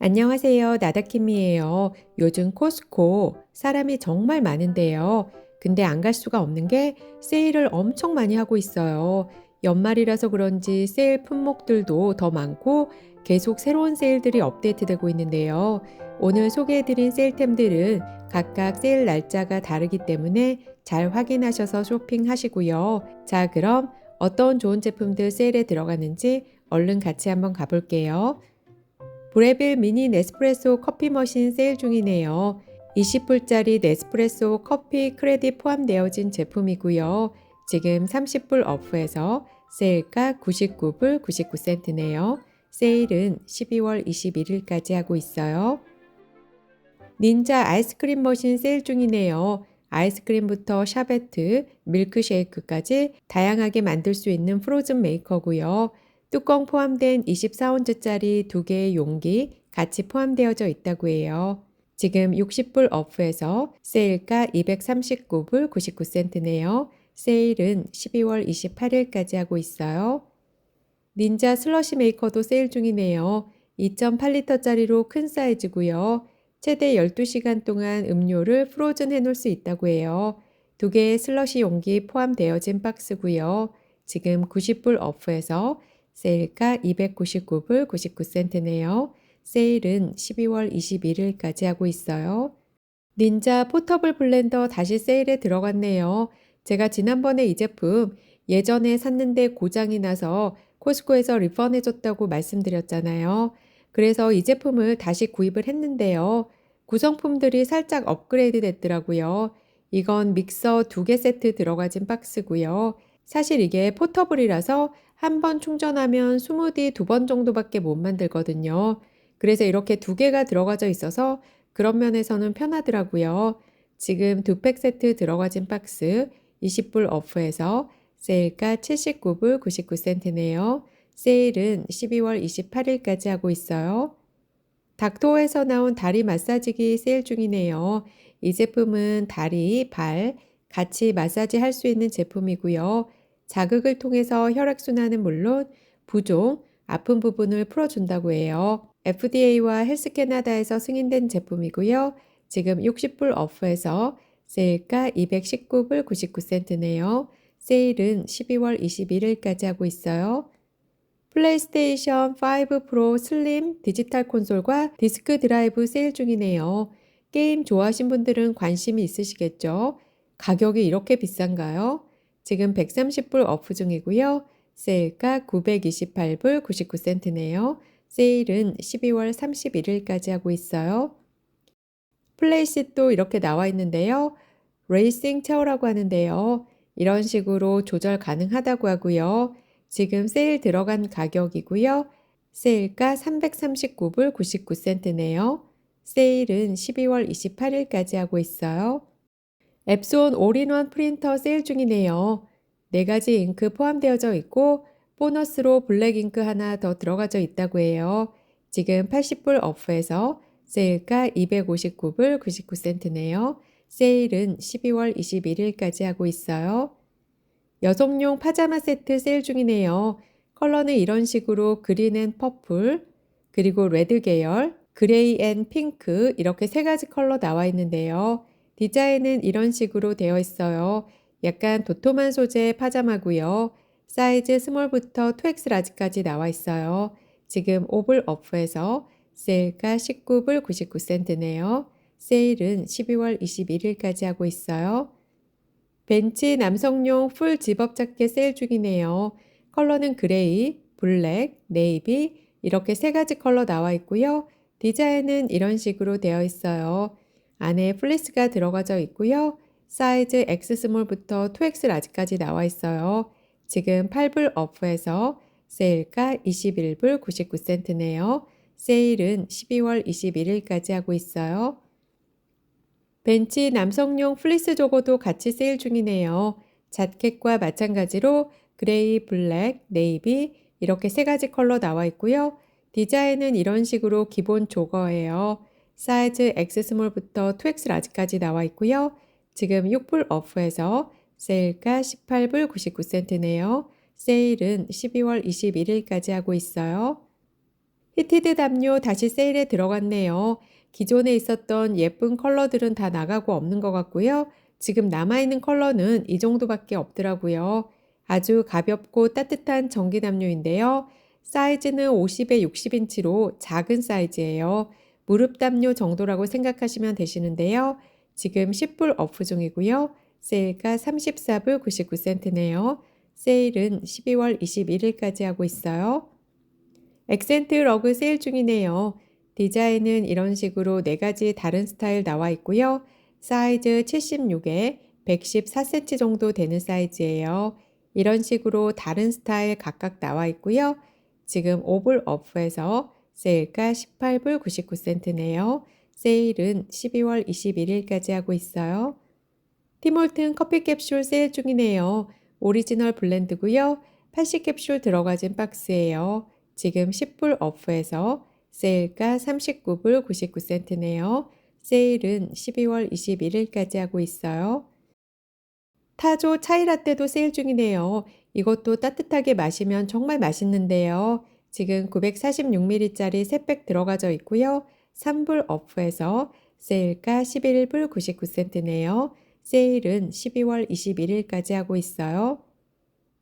안녕하세요. 나다킴이에요. 요즘 코스코 사람이 정말 많은데요. 근데 안 갈 수가 없는 게 세일을 엄청 많이 하고 있어요. 연말이라서 그런지 세일 품목들도 더 많고 계속 새로운 세일들이 업데이트되고 있는데요. 오늘 소개해드린 세일템들은 각각 세일 날짜가 다르기 때문에 잘 확인하셔서 쇼핑하시고요. 자, 그럼 어떤 좋은 제품들 세일에 들어가는지 얼른 같이 한번 가볼게요. 브레빌 미니 네스프레소 커피 머신 세일 중이네요. 20불짜리 네스프레소 커피 크레딧 포함되어진 제품이고요. 지금 30불 오프에서 세일가 99불 99센트네요. 세일은 12월 21일까지 하고 있어요. 닌자 아이스크림 머신 세일 중이네요. 아이스크림부터 샤베트, 밀크쉐이크까지 다양하게 만들 수 있는 프로즌 메이커고요. 뚜껑 포함된 24온즈짜리 두 개의 용기 같이 포함되어져 있다고 해요. 지금 60불 오프에서 세일가 239불 99센트네요. 세일은 12월 28일까지 하고 있어요. 닌자 슬러시 메이커도 세일 중이네요. 2.8리터짜리로 큰 사이즈고요. 최대 12시간 동안 음료를 프로즌 해놓을 수 있다고 해요. 두 개의 슬러시 용기 포함되어진 박스고요. 지금 90불 오프에서 세일가 299불 99센트네요. 세일은 12월 21일까지 하고 있어요. 닌자 포터블 블렌더 다시 세일에 들어갔네요. 제가 지난번에 이 제품 예전에 샀는데 고장이 나서 코스코에서 리펀해줬다고 말씀드렸잖아요. 그래서 이 제품을 다시 구입을 했는데요. 구성품들이 살짝 업그레이드 됐더라고요. 이건 믹서 두 개 세트 들어가진 박스고요. 사실 이게 포터블이라서 한 번 충전하면 스무디 두 번 정도밖에 못 만들거든요. 그래서 이렇게 두 개가 들어가져 있어서 그런 면에서는 편하더라고요. 지금 두 팩 세트 들어가진 박스 20불 오프에서 세일가 79불 99센트네요. 세일은 12월 28일까지 하고 있어요. 닥터에서 나온 다리 마사지기 세일 중이네요. 이 제품은 다리, 발 같이 마사지 할 수 있는 제품이고요. 자극을 통해서 혈액순환은 물론 부종, 아픈 부분을 풀어준다고 해요. FDA와 헬스 캐나다에서 승인된 제품이고요. 지금 60불 오프에서 세일가 219불 99센트네요. 세일은 12월 21일까지 하고 있어요. 플레이스테이션 5 프로 슬림 디지털 콘솔과 디스크 드라이브 세일 중이네요. 게임 좋아하신 분들은 관심이 있으시겠죠? 가격이 이렇게 비싼가요? 지금 130불 오프 중이고요. 세일가 928불 99센트네요. 세일은 12월 31일까지 하고 있어요. 플레이시도 이렇게 나와 있는데요. 레이싱 체어라고 하는데요. 이런 식으로 조절 가능하다고 하고요. 지금 세일 들어간 가격이고요. 세일가 339불 99센트네요. 세일은 12월 28일까지 하고 있어요. 앱손 올인원 프린터 세일 중이네요. 네 가지 잉크 포함되어져 있고 보너스로 블랙 잉크 하나 더 들어가져 있다고 해요. 지금 80불 오프에서 세일가 259불 99센트네요. 세일은 12월 21일까지 하고 있어요. 여성용 파자마 세트 세일 중이네요. 컬러는 이런 식으로 그린 앤 퍼플, 그리고 레드 계열, 그레이 앤 핑크 이렇게 세 가지 컬러 나와 있는데요. 디자인은 이런 식으로 되어 있어요. 약간 도톰한 소재의 파자마고요. 사이즈 스몰부터 2X 라지까지 나와 있어요. 지금 5불 오프에서 세일가 19불 99센트네요. 세일은 12월 21일까지 하고 있어요. 벤치 남성용 풀 집업 자켓 세일 중이네요. 컬러는 그레이, 블랙, 네이비 이렇게 세 가지 컬러 나와 있고요. 디자인은 이런 식으로 되어 있어요. 안에 플리스가 들어가져 있고요. 사이즈 X 스몰부터 2X 라지까지 나와 있어요. 지금 8불 오프에서 세일가 21불 99센트네요. 세일은 12월 21일까지 하고 있어요. 벤치 남성용 플리스 조거도 같이 세일 중이네요. 자켓과 마찬가지로 그레이, 블랙, 네이비 이렇게 세 가지 컬러 나와 있고요. 디자인은 이런 식으로 기본 조거예요. 사이즈 X 스몰부터 2X 라지까지 나와 있고요. 지금 6불 오프에서 세일가 18불 99센트네요. 세일은 12월 21일까지 하고 있어요. 히티드 담요 다시 세일에 들어갔네요. 기존에 있었던 예쁜 컬러들은 다 나가고 없는 것 같고요. 지금 남아있는 컬러는 이 정도밖에 없더라고요. 아주 가볍고 따뜻한 전기 담요인데요. 사이즈는 50에 60인치로 작은 사이즈예요. 무릎 담요 정도라고 생각하시면 되시는데요. 지금 10불 어프 중이고요. 세일가 34불 99센트네요. 세일은 12월 21일까지 하고 있어요. 액센트 러그 세일 중이네요. 디자인은 이런 식으로 네 가지 다른 스타일 나와 있고요. 사이즈 76에 114cm 정도 되는 사이즈예요. 이런 식으로 다른 스타일 각각 나와 있고요. 지금 5불 어프에서 세일가 18불 99센트네요. 세일은 12월 21일까지 하고 있어요. 티몰튼 커피 캡슐 세일 중이네요. 오리지널 블렌드고요. 80캡슐 들어가진 박스예요. 지금 10불 어프에서 세일가 39불 99센트네요. 세일은 12월 21일까지 하고 있어요. 타조 차이라떼도 세일 중이네요. 이것도 따뜻하게 마시면 정말 맛있는데요. 지금 946ml짜리 3팩 들어가져 있고요. 3불 어프에서 세일가 11불 99센트네요. 세일은 12월 21일까지 하고 있어요.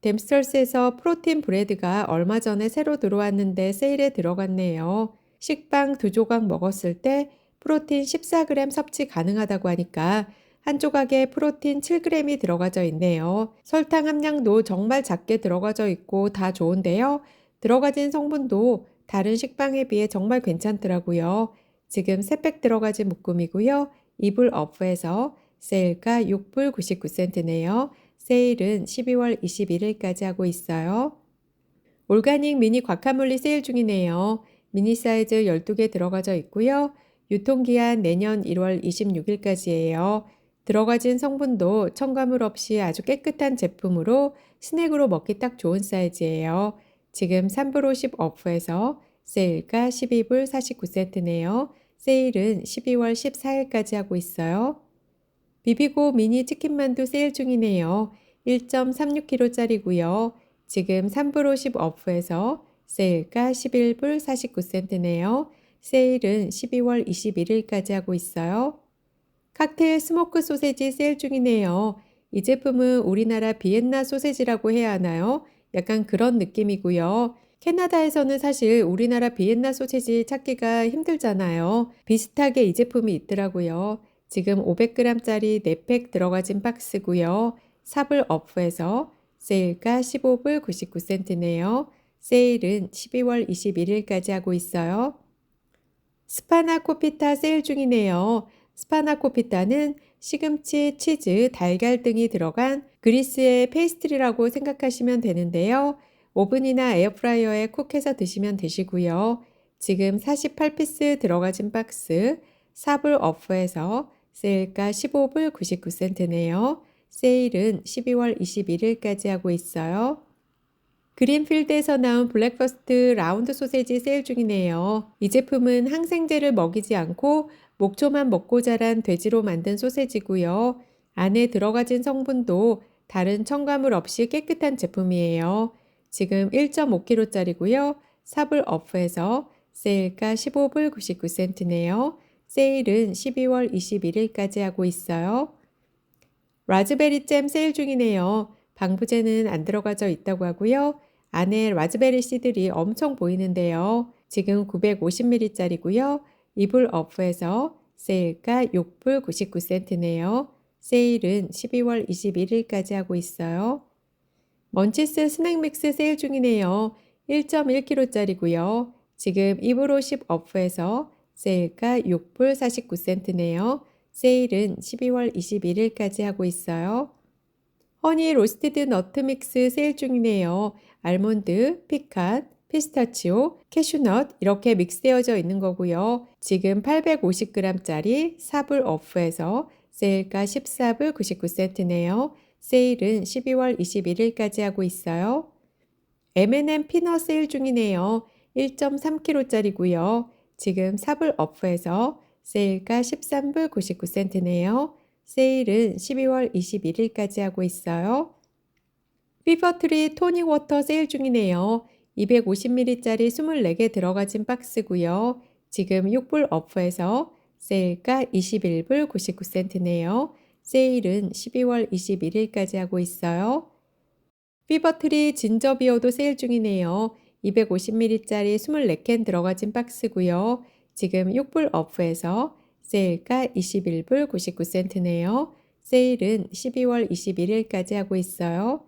댐스터스에서 프로틴 브레드가 얼마 전에 새로 들어왔는데 세일에 들어갔네요. 식빵 두 조각 먹었을 때 프로틴 14g 섭취 가능하다고 하니까 한 조각에 프로틴 7g이 들어가져 있네요. 설탕 함량도 정말 작게 들어가져 있고 다 좋은데요. 들어가진 성분도 다른 식빵에 비해 정말 괜찮더라고요. 지금 3팩 들어가진 묶음이고요. 2불 어프에서 세일가 6불 99센트네요. 세일은 12월 21일까지 하고 있어요. 올가닉 미니 과카몰리 세일 중이네요. 미니 사이즈 12개 들어가져 있고요. 유통기한 내년 1월 26일까지예요. 들어가진 성분도 첨가물 없이 아주 깨끗한 제품으로 스낵으로 먹기 딱 좋은 사이즈예요. 지금 3불 50 어프에서 세일가 12불 49센트네요. 세일은 12월 14일까지 하고 있어요. 비비고 미니 치킨만두 세일 중이네요. 1.36kg짜리고요. 지금 3불 50 어프에서 세일가 11불 49센트네요. 세일은 12월 21일까지 하고 있어요. 칵테일 스모크 소세지 세일 중이네요. 이 제품은 우리나라 비엔나 소세지라고 해야 하나요? 약간 그런 느낌이고요. 캐나다에서는 사실 우리나라 비엔나 소세지 찾기가 힘들잖아요. 비슷하게 이 제품이 있더라고요. 지금 500g짜리 4팩 들어가진 박스고요. 삽을 어프에서 세일가 15불 99센트네요. 세일은 12월 21일까지 하고 있어요. 스파나 코피타 세일 중이네요. 스파나 코피타는 시금치, 치즈, 달걀 등이 들어간 그리스의 페이스트리라고 생각하시면 되는데요. 오븐이나 에어프라이어에 쿡해서 드시면 되시고요. 지금 48피스 들어가진 박스 4불 어프에서 세일가 15불 99센트네요. 세일은 12월 21일까지 하고 있어요. 그린필드에서 나온 블랙퍼스트 라운드 소세지 세일 중이네요. 이 제품은 항생제를 먹이지 않고 목초만 먹고 자란 돼지로 만든 소세지고요. 안에 들어가진 성분도 다른 첨가물 없이 깨끗한 제품이에요. 지금 1.5kg짜리고요. 삽을 어프해서 세일가 15불 99센트네요. 세일은 12월 21일까지 하고 있어요. 라즈베리 잼 세일 중이네요. 방부제는 안 들어가져 있다고 하고요. 안에 라즈베리 씨들이 엄청 보이는데요. 지금 950ml짜리고요. 이불 어프에서 세일가 6불 99센트네요. 세일은 12월 21일까지 하고 있어요. 먼치스 스낵 믹스 세일 중이네요. 1.1kg짜리고요. 지금 2불 50 어프에서 세일가 6불 49센트네요. 세일은 12월 21일까지 하고 있어요. 허니 로스티드 너트 믹스 세일 중이네요. 알몬드, 피칸, 피스타치오, 캐슈넛 이렇게 믹스되어져 있는 거고요. 지금 850g짜리 4불 어프에서 세일가 14불 99센트네요. 세일은 12월 21일까지 하고 있어요. M&M 피넛 세일 중이네요. 1.3kg짜리고요. 지금 4불 어프에서 세일가 13불 99센트네요. 세일은 12월 21일까지 하고 있어요. 피버트리 토닉 워터 세일 중이네요. 250ml짜리 24개 들어가진 박스고요. 지금 6불 오프에서 세일가 21불 99센트네요. 세일은 12월 21일까지 하고 있어요. 피버트리 진저비어도 세일 중이네요. 250ml짜리 24캔 들어가진 박스고요. 지금 6불 오프에서 세일가 21불 99센트네요. 세일은 12월 21일까지 하고 있어요.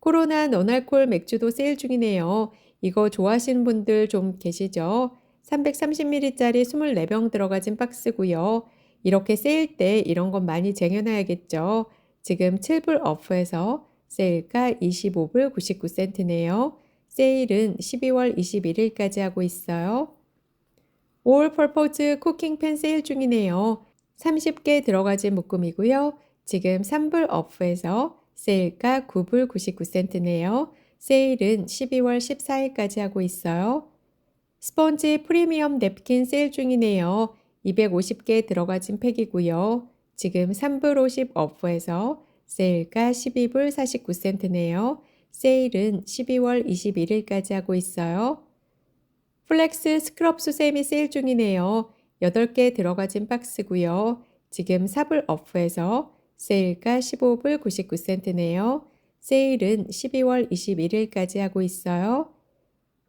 코로나 너날콜 맥주도 세일 중이네요. 이거 좋아하시는 분들 좀 계시죠? 330ml짜리 24병 들어가진 박스고요. 이렇게 세일 때 이런 건 많이 쟁여놔야겠죠. 지금 7불 오프에서 세일가 25불 99센트네요. 세일은 12월 21일까지 하고 있어요. 올 퍼포즈 쿠킹팬 세일 중이네요. 30개 들어가진 묶음이고요. 지금 3불 오프에서 세일가 9불 99센트네요. 세일은 12월 14일까지 하고 있어요. 스펀지 프리미엄 냅킨 세일 중이네요. 250개 들어가진 팩이고요. 지금 3불 50 오프에서 세일가 12불 49센트네요. 세일은 12월 21일까지 하고 있어요. 플렉스 스크럽 수세미 세일 중이네요. 8개 들어가진 박스고요. 지금 4불 오프에서 세일가 15불 99센트네요. 세일은 12월 21일까지 하고 있어요.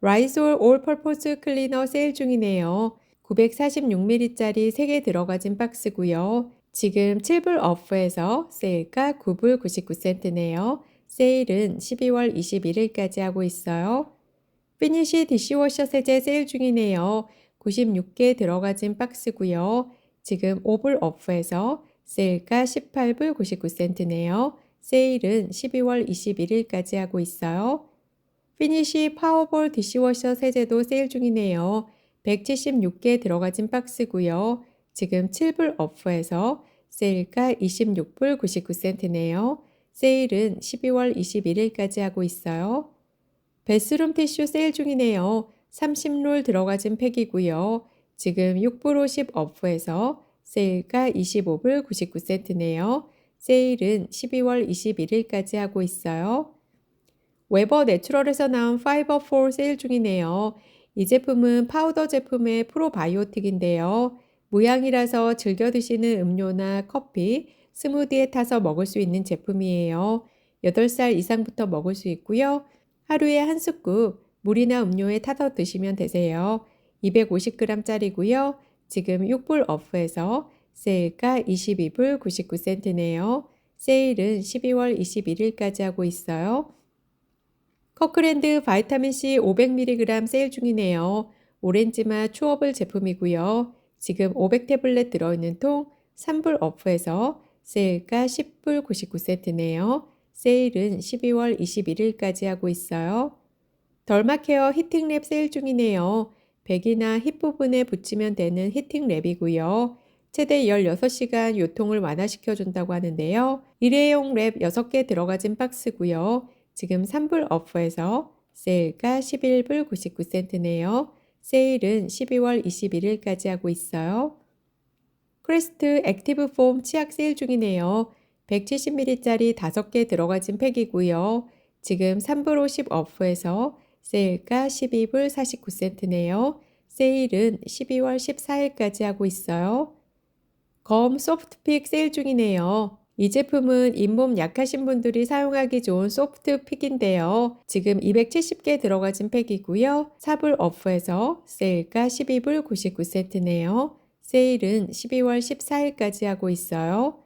라이솔 올 퍼포스 클리너 세일 중이네요. 946ml짜리 3개 들어가진 박스고요. 지금 7불 오프에서 세일가 9불 99센트네요. 세일은 12월 21일까지 하고 있어요. 피니쉬 디시워셔 세제 세일 중이네요. 96개 들어가진 박스고요. 지금 5불 오프에서 세일가 18불 99센트네요. 세일은 12월 21일까지 하고 있어요. 피니쉬 파워볼 디시워셔 세제도 세일 중이네요. 176개 들어가진 박스고요. 지금 7불 오프에서 세일가 26불 99센트네요. 세일은 12월 21일까지 하고 있어요. 베스룸 티슈 세일 중이네요. 30롤 들어가진 팩이고요. 지금 6불 50 오프에서 세일가 25불 99센트네요. 세일은 12월 21일까지 하고 있어요. 웨버 내추럴에서 나온 파이버 4 세일 중이네요. 이 제품은 파우더 제품의 프로바이오틱인데요. 무향이라서 즐겨 드시는 음료나 커피, 스무디에 타서 먹을 수 있는 제품이에요. 8살 이상부터 먹을 수 있고요. 하루에 한 스쿱 물이나 음료에 타서 드시면 되세요. 250g짜리고요. 지금 6불 오프에서 세일가 22불 99센트네요. 세일은 12월 21일까지 하고 있어요. 커크랜드 바이타민C 500mg 세일 중이네요. 오렌지맛 추어블 제품이고요. 지금 500태블렛 들어있는 통 3불 오프에서 세일가 10불 99센트네요. 세일은 12월 21일까지 하고 있어요. 덜마케어 히팅랩 세일 중이네요. 백이나 힙 부분에 붙이면 되는 히팅랩이고요. 최대 16시간 요통을 완화시켜 준다고 하는데요. 일회용 랩 6개 들어가진 박스고요. 지금 3불 오프에서 세일가 11불 99센트네요. 세일은 12월 21일까지 하고 있어요. 크리스트 액티브 폼 치약 세일 중이네요. 170ml짜리 5개 들어가진 팩이고요. 지금 3불 50 오프에서 세일가 12불 49센트네요. 세일은 12월 14일까지 하고 있어요. 검 소프트픽 세일 중이네요. 이 제품은 잇몸 약하신 분들이 사용하기 좋은 소프트 픽인데요. 지금 270개 들어가진 팩이고요. 4불 오프에서 세일가 12불 99센트네요. 세일은 12월 14일까지 하고 있어요.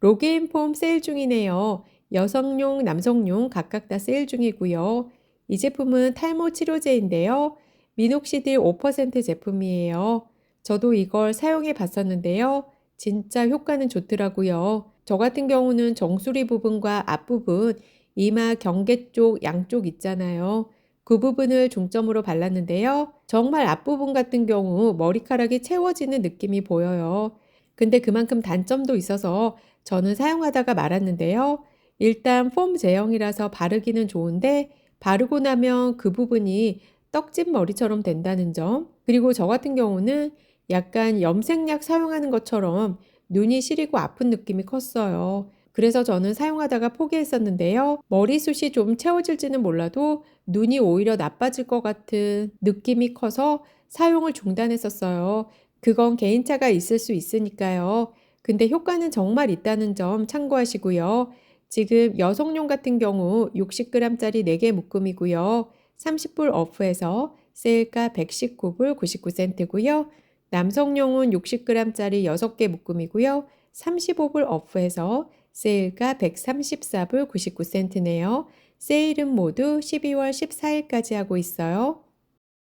로게인 폼 세일 중이네요. 여성용, 남성용 각각 다 세일 중이고요. 이 제품은 탈모 치료제인데요. 미녹시딜 5% 제품이에요. 저도 이걸 사용해 봤었는데요. 진짜 효과는 좋더라고요. 저 같은 경우는 정수리 부분과 앞부분, 이마 경계 쪽 양쪽 있잖아요. 그 부분을 중점으로 발랐는데요. 정말 앞부분 같은 경우 머리카락이 채워지는 느낌이 보여요. 근데 그만큼 단점도 있어서 저는 사용하다가 말았는데요. 일단 폼 제형이라서 바르기는 좋은데 바르고 나면 그 부분이 떡진 머리처럼 된다는 점. 그리고 저 같은 경우는 약간 염색약 사용하는 것처럼 눈이 시리고 아픈 느낌이 컸어요. 그래서 저는 사용하다가 포기했었는데요. 머리숱이 좀 채워질지는 몰라도 눈이 오히려 나빠질 것 같은 느낌이 커서 사용을 중단했었어요. 그건 개인차가 있을 수 있으니까요. 근데 효과는 정말 있다는 점 참고하시고요. 지금 여성용 같은 경우 60g짜리 4개 묶음이고요. 30불 어프에서 세일가 119불 99센트고요. 남성용은 60g짜리 6개 묶음이고요. 35불 어프에서 세일가 134불 99센트네요. 세일은 모두 12월 14일까지 하고 있어요.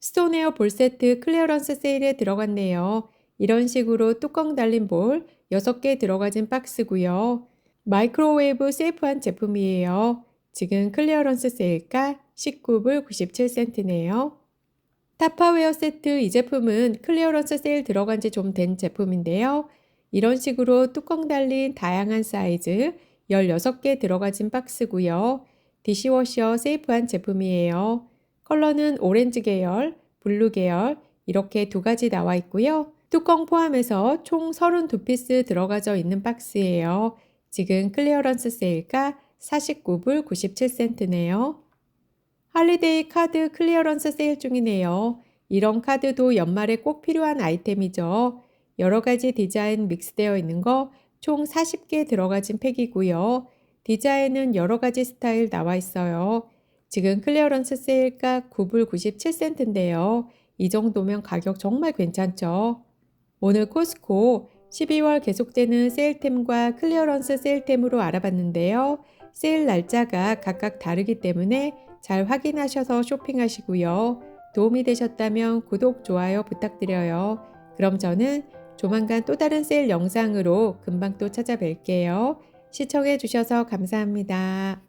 스톤에어 볼 세트 클리어런스 세일에 들어갔네요. 이런 식으로 뚜껑 달린 볼 6개 들어가진 박스고요. 마이크로웨이브 세이프한 제품이에요. 지금 클리어런스 세일가 19불 97센트네요. 타파웨어 세트 이 제품은 클리어런스 세일 들어간 지 좀 된 제품인데요. 이런 식으로 뚜껑 달린 다양한 사이즈 16개 들어가진 박스고요. 디시워셔 세이프한 제품이에요. 컬러는 오렌지 계열, 블루 계열 이렇게 두 가지 나와 있고요. 뚜껑 포함해서 총 32피스 들어가져 있는 박스예요. 지금 클리어런스 세일가 49불 97센트네요. 할리데이 카드 클리어런스 세일 중이네요. 이런 카드도 연말에 꼭 필요한 아이템이죠. 여러 가지 디자인 믹스되어 있는 거 총 40개 들어가진 팩이고요. 디자인은 여러 가지 스타일 나와 있어요. 지금 클리어런스 세일가 9불 97센트인데요. 이 정도면 가격 정말 괜찮죠? 오늘 코스코 12월 계속되는 세일템과 클리어런스 세일템으로 알아봤는데요. 세일 날짜가 각각 다르기 때문에 잘 확인하셔서 쇼핑하시고요. 도움이 되셨다면 구독, 좋아요 부탁드려요. 그럼 저는 조만간 또 다른 세일 영상으로 금방 또 찾아뵐게요. 시청해 주셔서 감사합니다.